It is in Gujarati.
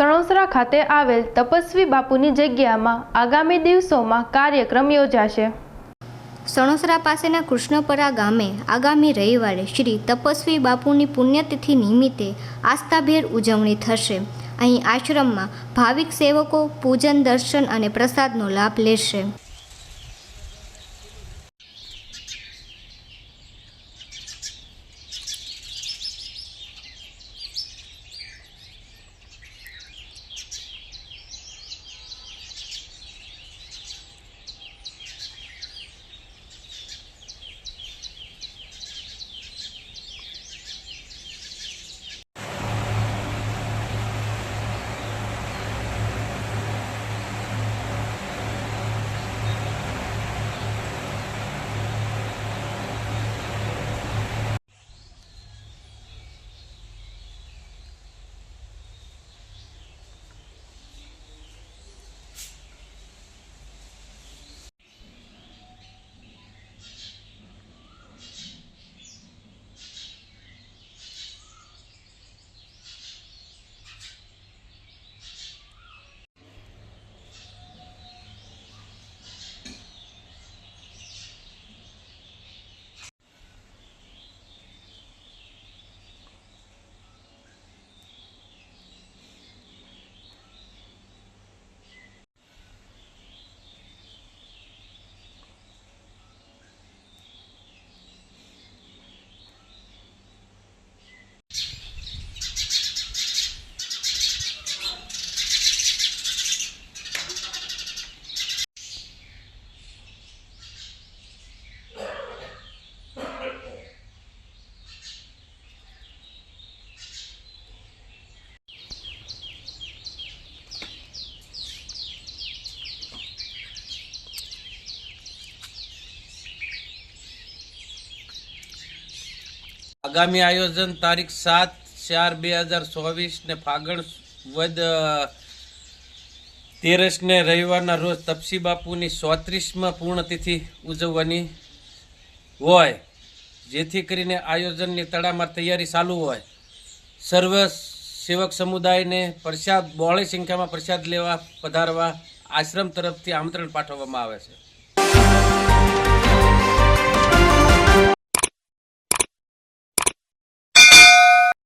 સણોસરા ખાતે આવેલ તપસ્વી બાપુની જગ્યામાં આગામી દિવસોમાં કાર્યક્રમ યોજાશે. સણોસરા પાસેના કૃષ્ણપરા ગામે આગામી રવિવારે શ્રી તપસ્વી બાપુની પુણ્યતિથિ નિમિત્તે આસ્થાભેર ઉજવણી થશે. અહીં આશ્રમમાં ભાવિક સેવકો પૂજન દર્શન અને પ્રસાદનો લાભ લેશે. આગામી આયોજન તારીખ સાત ચાર બે હજાર ચોવીસ ને ફાગણ વદ તેરસને રવિવારના રોજ તપસી બાપુની ચોત્રીસમાં પૂર્ણતિથિ ઉજવવાની હોય, જેથી કરીને આયોજનની તડામાં તૈયારી ચાલુ હોય. સર્વ સેવક સમુદાયને પ્રસાદ, બહોળી સંખ્યામાં પ્રસાદ લેવા, પધારવા આશ્રમ તરફથી આમંત્રણ પાઠવવામાં આવે છે.